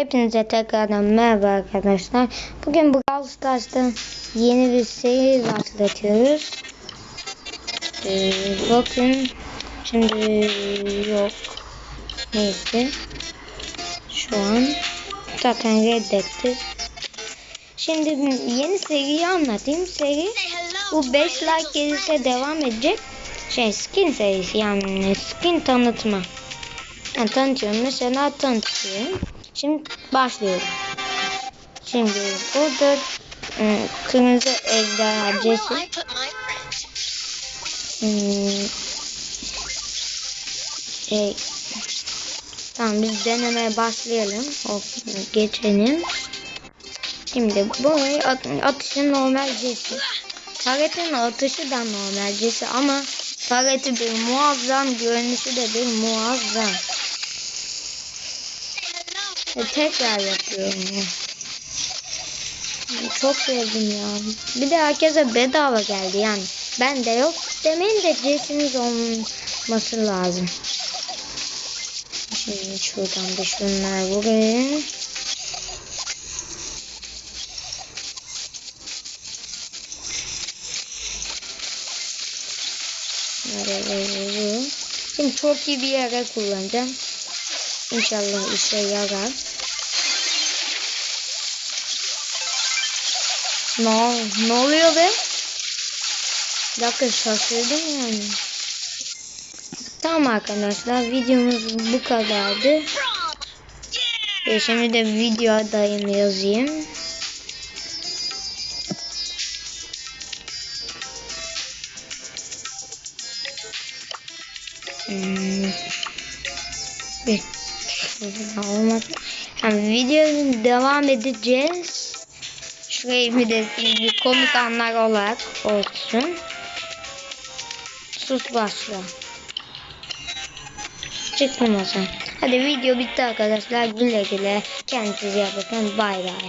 Hepinize tekrardan merhaba arkadaşlar. Bugün Brawl Stars'ta yeni bir seri başlatıyoruz. Ee, bakın şimdi yok. Neyse. Şu an zaten reddetti. Şimdi yeni seriyi anlatayım. Seri bu 5 like gelirse devam edecek. Şey skin serisi yani skin tanıtma. Yani tanıtıyorum. Mesela tanıtıyorum. Şimdi başlıyorum. Şimdi burada e, kırmızı ejderha Where Jesse. will I put my friends? Hmm, şey, tamam biz denemeye başlayalım. Hop, geçelim. Şimdi burayı at, atışı normal Jesse. Taret'in atışı da normal Jesse ama Taret'i bir muazzam, görünüşü de bir muazzam. Say hello. E, tekrar yapıyorum ya. Çok sevdim ya. Bir de herkese bedava geldi yani. Ben de yok. Demeyin de cinsiniz olması lazım. Şimdi şuradan da şunlar. Nereye Şimdi çok iyi bir yere kullanacağım. İnşallah işe yarar. Ne, ne oluyor be? Bir dakika şaşırdım yani. Tamam arkadaşlar videomuz bu kadardı. E, şimdi de video adayını yazayım. Hmm. Bir olmadı. Yani videonun devam edeceğiz. Şurayı bir de bir komik anlar olarak olsun. Sus başla. Zaman. Hadi video bitti arkadaşlar. Güle güle. Kendinize iyi bakın. Bay bay.